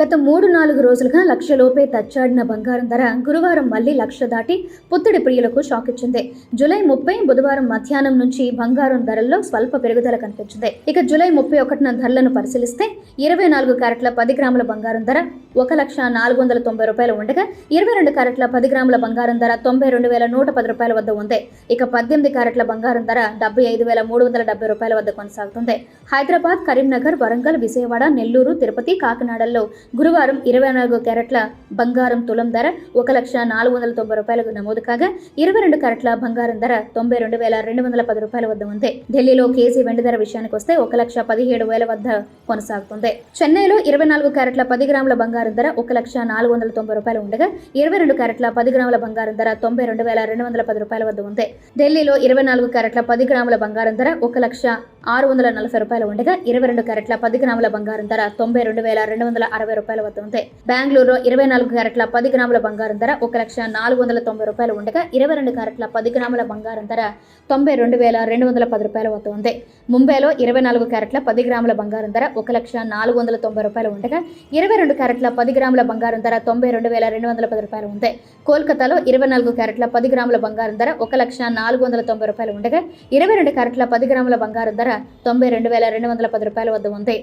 గత మూడు నాలుగు రోజులుగా లక్షలోపే తచ్చాడిన బంగారం ధర గురువారం మళ్ళీ లక్ష దాటి పుత్తడి ప్రియులకు షాక్ ఇచ్చింది. జూలై ముప్పై బుధవారం మధ్యాహ్నం నుంచి బంగారం ధరల్లో స్వల్ప పెరుగుదల కనిపించింది. ఇక జూలై ముప్పై ఒకటిన ధరలను పరిశీలిస్తే ఇరవై నాలుగు క్యారెట్ల పది గ్రాముల బంగారం ధర ఒక లక్ష నాలుగు వందల తొంభై రూపాయలు ఉండగా ఇరవై రెండు క్యారెట్ల పది గ్రాముల బంగారం ధర తొంభై రెండు వేల నూట పది రూపాయల వద్ద ఉంది. ఇక పద్దెనిమిది క్యారెట్ల బంగారం ధర డెబ్బై ఐదు వేల మూడు వందల డెబ్బై రూపాయల వద్ద కొనసాగుతుంది. హైదరాబాద్ కరీంనగర్ వరంగల్ విజయవాడ నెల్లూరు తిరుపతి కాకినాడల్లో గురువారం ఇరవై నాలుగు క్యారెట్ల బంగారం తులం ధర ఒక లక్ష నాలుగు వందల తొంభై రూపాయలకు నమోదు కాగా ఇరవై రెండు క్యారెట్ల బంగారం ధర తొంభై రెండు వేల రెండు వందల పది రూపాయల వద్ద ఉంది. ఢిల్లీలో కేజీ వెండి ధర విషయానికి వస్తే ఒక లక్ష పదిహేడు వేల వద్ద కొనసాగుతుంది. చెన్నైలో ఇరవై నాలుగు క్యారెట్ల పది గ్రాముల బంగారం బంగారం ధర ఒక లక్ష నాలుగు వందల తొంభై రూపాయలు ఉండగా ఇరవై రెండు క్యారెట్ల పది గ్రాముల బంగారం ధర తొంభై రెండు వేల రెండు వందల పది రూపాయల వద్ద ఉంది. ఢిల్లీలో ఇరవై నాలుగు క్యారెట్ల పది గ్రాముల బంగారం ధర ఒక లక్ష ఆరు వందల నలభై రూపాయలు ఉండగా ఇరవై రెండు క్యారెట్ల పది గ్రాముల బంగారం ధర తొంభై రెండు వేల రెండు వందల అరవై రూపాయల వద్ద ఉంది. బెంగళూరులో ఇరవై నాలుగు క్యారెట్ల పది గ్రాముల బంగారం ధర ఒక లక్ష నాలుగు వందల తొంభై రూపాయలు ఉండగా ఇరవై రెండు క్యారెట్ల పది గ్రాముల బంగారం ధర తొంభై రెండు వేల రెండు వందల పది రూపాయల వద్ద ఉంది. ముంబైలో ఇరవై నాలుగు క్యారెట్ల పది గ్రాముల బంగారం ధర ఒక లక్ష నాలుగు వందల తొంభై రూపాయలు ఉండగా ఇరవై రెండు క్యారెట్ల క్యారెట్ల పది గ్రాముల బంగారం ధర తొంభై రెండు వేల రెండు వందల పది రూపాయలు ఉంది కోల్కతాలో ఇరవై నాలుగు క్యారెట్ల పది గ్రాముల బంగారం ధర ఒక లక్ష నాలుగు వందల తొంభై రూపాయలు ఉండగా ఇరవై రెండు క్యారెట్ల పది గ్రాముల బంగారం ధర తొంభై రెండు వేల రెండు వందల పది రూపాయల వద్ద ఉంది